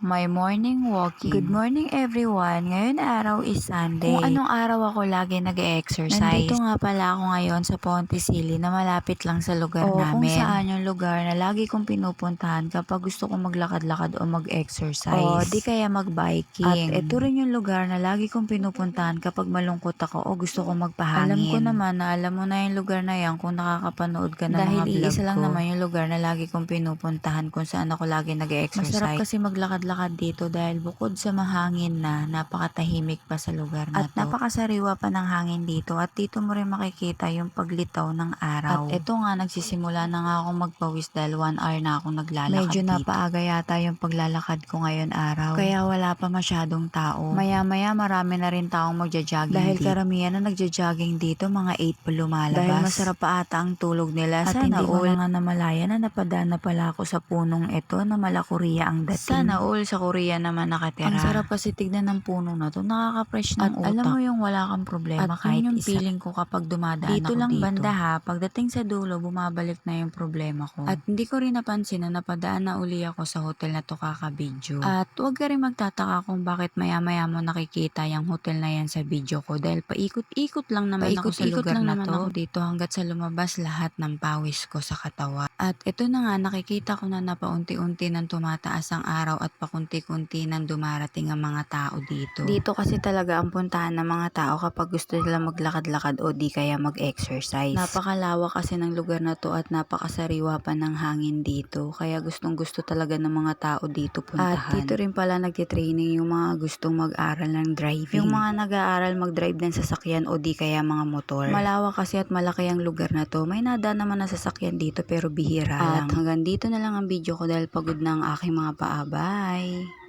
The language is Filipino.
My morning walking. Good morning everyone. Ngayon araw is Sunday. Kung anong araw ako lagi nag-exercise. Nandito nga pala ako ngayon sa Ponticili na malapit lang sa lugar Oo, namin. kung saan yung lugar na lagi kong pinupuntahan kapag gusto kong maglakad-lakad o mag-exercise. O di kaya mag-biking. At ito rin yung lugar na lagi kong pinupuntahan kapag malungkot ako o gusto kong magpahangin. Alam ko naman na alam mo na yung lugar na yan kung nakakapanood ka ng Dahil mga vlog iisa lang ko. naman yung lugar na lagi kong pinupuntahan kung saan ako lagi nag-exercise. Masarap kasi maglakad-lakad dito dahil bukod sa mahangin na, napakatahimik pa sa lugar na At to. napakasariwa pa ng hangin dito at dito mo rin makikita yung paglitaw ng araw. At eto nga, nagsisimula na nga akong magpawis dahil one hour na akong naglalakad Medyo dito. napaaga yata yung paglalakad ko ngayon araw. Kaya wala pa masyadong tao. Maya-maya marami na rin taong magja-jogging Dahil dito. karamihan na nagja-jogging dito, mga 8 pa lumalabas. Dahil masarap pa ata ang tulog nila. At Sana hindi ko all. na nga namalaya na napadaan na pala ako sa punong ito na mala Korea ang dating. Sana all sa Korea naman nakatira. Ang sarap kasi tignan ng puno na to. Nakaka-fresh ng At utak. alam mo yung wala kang problema At kahit yun yung isa. feeling ko kapag dumadaan Dito ako lang dito. banda ha. Pagdating sa dulo, bumabalik na yung problema ko. At hindi ko rin napansin na napadaan na uli ako sa hotel na to kakabidyo. At huwag ka rin magtataka kung bakit maya-maya mo nakikita yung hotel na yan sa video ko dahil paikot-ikot lang naman ako sa lugar lang na naman to ako dito hanggat sa lumabas lahat ng pawis ko sa katawan. At ito na nga, nakikita ko na napaunti-unti nang tumataas ang araw at pakunti-kunti nang dumarating ang mga tao dito. Dito kasi talaga ang puntahan ng mga tao kapag gusto nila maglakad-lakad o di kaya mag-exercise. Napakalawak kasi ng lugar na to at napakasariwa pa ng hangin dito. Kaya gustong gusto talaga ng mga tao dito puntahan. At dito rin pala nagtitraining yung mga gustong mag-aral ng driving. Yung mga nag-aaral mag-drive ng sasakyan o di kaya mga motor. Malawak kasi at malaki ang lugar na to. May nada naman na sasakyan dito pero bihira lang. At hanggang dito na lang ang video ko dahil pagod na ang aking mga paa. Bye!